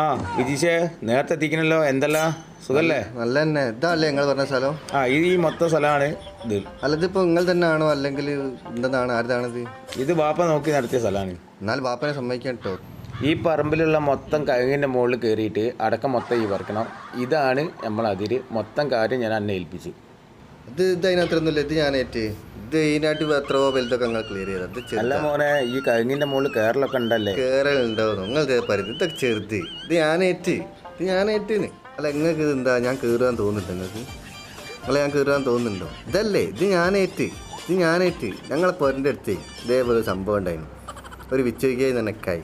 ആ വിജീഷേ നേരത്തെ എത്തിക്കണല്ലോ. എന്തല്ല? സുഖല്ലേ? നല്ല തന്നെ ഇതല്ലേ നിങ്ങൾ പറഞ്ഞ സ്ഥലം? ആ ഇത് ഈ മൊത്തം സ്ഥലമാണ് ഇത്. അല്ല ഇതിപ്പോ നിങ്ങൾ തന്നെ ആണോ അല്ലെങ്കിൽ എന്താണ് ആരുതാണിത് ഇത്? വാപ്പ നോക്കി നടത്തിയ സ്ഥലമാണ്. എന്നാൽ വാപ്പനെ സമ്മതിക്കാൻ കേട്ടോ. ഈ പറമ്പിലുള്ള മൊത്തം കഴുകിന്റെ മുകളിൽ കയറിയിട്ട് അടക്കം മൊത്തം ഈ വറക്കണം ഇതാണ് നമ്മൾ അതിര് മൊത്തം കാര്യം ഞാൻ അന്നെ ഏൽപ്പിച്ചു ഇത് ഇത് അതിനകത്തൊന്നുമില്ല. ഇത് ഞാൻ ഏറ്റ് ഇത് ഇതിനായിട്ട് എത്രയോ വലുതൊക്കെ നിങ്ങൾ ക്ലിയർ ചെയ്തത്. അല്ല മോനെ ഈ കഴിഞ്ഞിന്റെ മുകളിൽ കേരളൊക്കെ ഉണ്ടല്ലേ? കേറലുണ്ടാവും നിങ്ങൾ പറയുന്നത് ഇതൊക്കെ ചെറുത്. ഇത് ഞാനേറ്റ് ഇത് ഞാനേറ്റിന് അല്ല നിങ്ങൾക്ക് ഇത് എന്താ? ഞാൻ കയറാൻ തോന്നുന്നുണ്ട് നിങ്ങൾക്ക്? നിങ്ങളെ ഞാൻ കയറാൻ തോന്നുന്നുണ്ടോ? ഇതല്ലേ ഇത് ഞാനേറ്റ് ഇത് ഞാനേറ്റ് ഞങ്ങളെ പൊരന്റെ അടുത്ത് ഇതേപോലെ സംഭവം ഉണ്ടായിരുന്നു ഒരു വിച്ചയ്ക്കായി നിനക്കായി.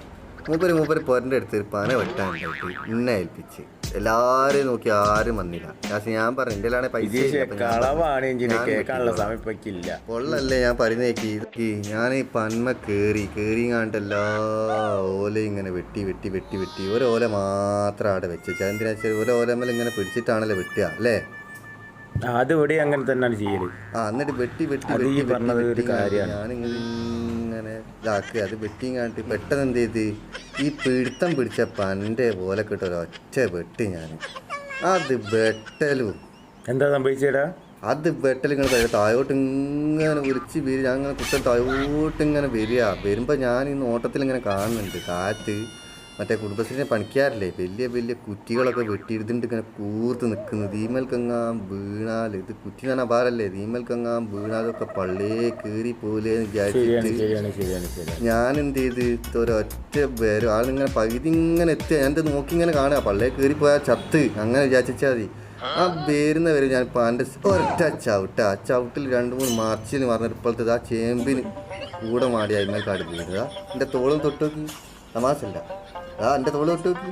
മൂപ്പര് മൂപ്പര് പൊരന്റെ അടുത്ത് ഒരു പന വെട്ടാനുണ്ടായിട്ട് ഇന്നെ ഏൽപ്പിച്ച്. എല്ലാരും നോക്കി ആരും വന്നില്ല. ലാസ്റ്റ് ഞാൻ പറഞ്ഞു എന്റെ പൈസ പൊള്ളല്ലേ ഞാൻ പറയുന്നേക്ക് ഈ ഞാൻ ഈ പന്മ കേറി കേറി കണ്ട് എല്ലാ ഓലയും ഇങ്ങനെ വെട്ടി വെട്ടി വെട്ടി വെട്ടി. ഒരു ഓല മാത്രം അവിടെ വെച്ച് എന്തിനാ വെച്ചാൽ ഒരു ഓലമ്മൽ ഇങ്ങനെ പിടിച്ചിട്ടാണല്ലോ വെട്ടുക അല്ലേ? അത് ഇവിടെ അങ്ങനെ തന്നെയാണ് ചെയ്യൽ. ആ എന്നിട്ട് വെട്ടി വെട്ടി വെട്ടി പറഞ്ഞത് ഒരു കാര്യമാണ്. ഞാനിങ്ങനെ ഇങ്ങനെ ഇതാക്കുക. അത് വെട്ടിയും കാണിട്ട് പെട്ടെന്ന് എന്ത് ചെയ്ത്? ഈ പിടുത്തം പിടിച്ച പന്റെ പോലെ കിട്ടൊരു ഒരൊറ്റ വെട്ടി ഞാൻ. അത് വെട്ടലും. എന്താ സംഭവിച്ചേടാ? അത് വെട്ടൽ ഇങ്ങനെ തരും താഴോട്ട് ഇങ്ങനെ ഉരിച്ച് വരിക. ഞാൻ ഇങ്ങനെ കുത്തൽ താഴോട്ട് ഇങ്ങനെ വരിക. വരുമ്പോൾ ഞാൻ ഈ നോട്ടത്തിൽ ഇങ്ങനെ കാണുന്നുണ്ട്. കാറ്റ് മറ്റേ കുടുംബശ്രീനെ പണിക്കാറില്ലേ വലിയ വലിയ കുറ്റികളൊക്കെ വെട്ടിയിരുന്നിട്ട് ഇങ്ങനെ കൂർത്ത് നിൽക്കുന്നത് ഈമൽക്കെങ്ങാൻ വീണാൽ ഇത് കുറ്റി തന്നെ അപാരല്ലേ ഈമൽക്കെങ്ങാൻ വീണാലൊക്കെ പള്ളിയെ കയറി പോലെ വിചാരിച്ചിട്ട് ഞാൻ എന്ത് ചെയ്ത്? ഒരൊറ്റ പേരും ആളിങ്ങനെ പകുതി ഇങ്ങനെ എത്തുക ഞാൻ നോക്കി ഇങ്ങനെ കാണുക? പള്ളിയെ കയറി പോയാൽ ചത്ത്. അങ്ങനെ വിചാരിച്ചാൽ മതി. ആ വരുന്ന വരെ ഞാൻ ഇപ്പം എന്റെ ഒരൊറ്റ ചവിട്ട. ആ ചവിട്ടിൽ രണ്ട് മൂന്ന് മാർച്ചിന് പറഞ്ഞ ഇപ്പോഴത്തെ ആ ചേമ്പിന് കൂടെ മാടി അയിമേൽക്കാട് വീഴുക എന്റെ തോളും തൊട്ട് നോക്കി. തമാശല്ല ആ എന്റെ തോളും തൊട്ട്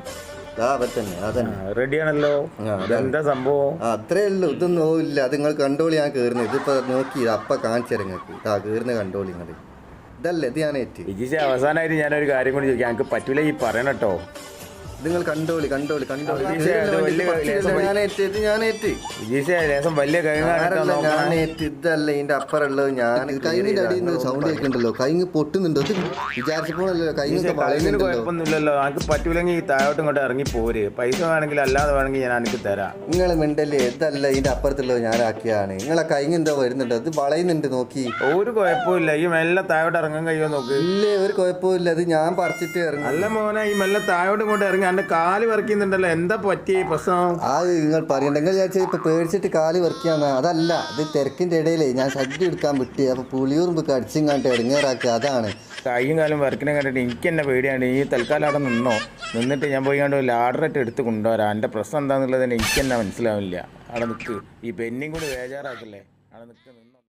ആ അതന്നെ റെഡിയാണല്ലോ. എന്താ സംഭവം? അത്രേ ഉള്ളൂ. ഇതൊന്നും ഇല്ല. അത് നിങ്ങൾ കണ്ടോളി ഞാൻ കയറുന്നത് ഇതിപ്പോ നോക്കി അപ്പ കാണിച്ചു നിങ്ങൾക്ക്. ആ കയറുന്ന കണ്ടോളി നിങ്ങൾ. ഇതല്ലേ ഇത് ഞാൻ ഏറ്റ്. വിജീഷ് അവസാനമായിട്ട് ഞാനൊരു കാര്യം കൂടി ചോദിക്കാം. എനിക്ക് പറ്റൂല ഈ പറയണം കേട്ടോ. ഇത് നിങ്ങൾ കണ്ടോളി കണ്ടോളി കണ്ടോളി. ഇത് വലിയ ഞാൻ ഞാൻ ഏറ്റ്. വലിയ ആരല്ല ഞാൻ ഏറ്റ് ഇതല്ല ഇതിന്റെ അപ്പറുള്ളത് ഞാൻ കൈങ്ങിന്റെ അടിയിൽ നിന്ന് സൗണ്ട് കേൾക്കണ്ടല്ലോ. കൈങ്ങ് പൊട്ടുന്നുണ്ടോ? ഇത് വിചാരിച്ചപ്പോഴല്ലോ കൈങ്ങൊക്കെ വളയുന്നുണ്ടല്ലോ കുഴപ്പമൊന്നുമില്ലല്ലോ. എനിക്ക് പറ്റൂലെങ്കിൽ ഈ താഴോട്ട് ഇങ്ങോട്ട് ഇറങ്ങി പോര്. പൈസ വേണമെങ്കിൽ അല്ലാതെ വേണമെങ്കിൽ ഞാൻ എനിക്ക് തരാം. നിങ്ങൾ മിണ്ടല്ലേ? ഇതല്ല ഇതിന്റെ അപ്പുറത്തുള്ളത് ഞാനാക്കിയാണ് നിങ്ങളെ കൈങ്ങ് എന്തോ വരുന്നുണ്ടോ? ഇത് വളയുന്നുണ്ട് നോക്കി. ഒരു കുഴപ്പമില്ല ഈ മെല്ലെ താഴോട്ട് ഇറങ്ങാൻ കഴിയുമോ നോക്ക്. ഇല്ലേ ഒരു കുഴപ്പമില്ല അത് ഞാൻ പറിച്ചിട്ട് ഇറങ്ങും. അല്ല മോനെ ഈ മെല്ലെ താഴോട്ട് ഇങ്ങോട്ട് ഇറങ്ങി എന്റെ കാൽ വർക്കുന്നുണ്ടല്ലോ എന്താ പറ്റിയ ഈ പ്രശ്നം? അത് നിങ്ങൾ പറയണ്ടെങ്കിൽ നിങ്ങൾ വിചാരിച്ച ഇപ്പൊ പേടിച്ചിട്ട് കാൽ വർക്കിയാണ് അതല്ല ഇത് തിരക്കിന്റെ ഇടയിലേ ഞാൻ സജ്ജി എടുക്കാൻ വിട്ടി. അപ്പൊ പുളിയൂറുമ്പ് കടിച്ചും കണ്ടിട്ട് ഇറങ്ങാറാക്കി അതാണ്. കൈയും കാലം വർക്കിനെ കണ്ടിട്ട് എനിക്ക് എന്നെ പേടിയാണ് ഈ തൽക്കാലം അവിടെ നിന്നോ. നിന്നിട്ട് ഞാൻ പോയി കണ്ടോ ലാഡറായിട്ട് എടുത്ത് കൊണ്ടുവരാം. എന്റെ പ്രശ്നം എന്താണെന്നുള്ളത് എനിക്ക് തന്നെ മനസ്സിലാവില്ല. അവിടെ നിൽക്ക് ഈ പെന്നിയും കൂടി ബേജാറാക്കല്ലേ. അവിടെ നിൽക്ക് നിന്നോ.